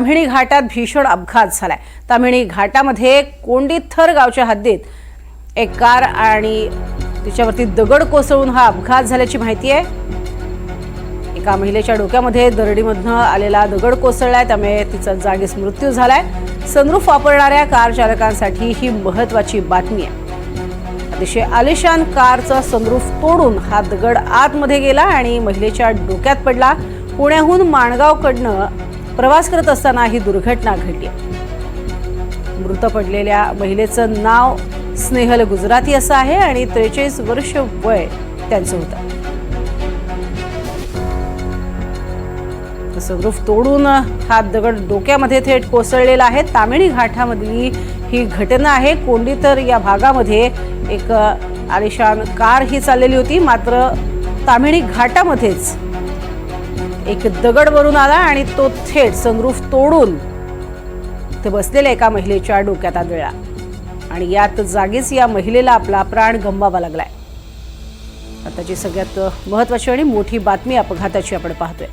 ताम्हिणी घाटात भीषण अपघात झालाय. ताम्हिणी घाटामध्ये कोंडीथर गावच्या हद्दीत एक कार आणि तिच्यावरती दगड कोसळून हा अपघात झाल्याची माहिती आहे. एका महिलेच्या डोक्यामध्ये दरडीमधनं आलेला दगड कोसळलाय त्यामुळे तिचा जागीच मृत्यू झालाय. सनरूफ वापरणाऱ्या कार चालकांसाठी ही महत्वाची बातमी आहे. अतिशय आलिशान कारचा सनरूफ तोडून हा दगड आतमध्ये गेला आणि महिलेच्या डोक्यात पडला. पुण्याहून माणगावकडनं प्रवास करत असताना ही दुर्घटना घडली. मृत पडलेल्या महिलेचं नाव स्नेहल गुजराती असं आहे आणि त्रेचाळीस वर्ष वय त्यांचं होतं. सदरूफ तोडून हा दगड डोक्यामध्ये थेट कोसळलेला आहे. तामिणी घाटामधली ही घटना आहे. कोंडीतर या भागामध्ये एक आलिशान कार ही चाललेली होती. मात्र तामिणी घाटामध्येच एक दगड वरून आला आणि तो थेट सनरूफ तोडून ते बसलेल्या एका महिलेच्या डोक्यात आदळला. आणि यात जागीच या महिलेला आपला प्राण गमवावा लागलाय. आताची सगळ्यात महत्वाची आणि मोठी बातमी अपघाताची आपण पाहतोय.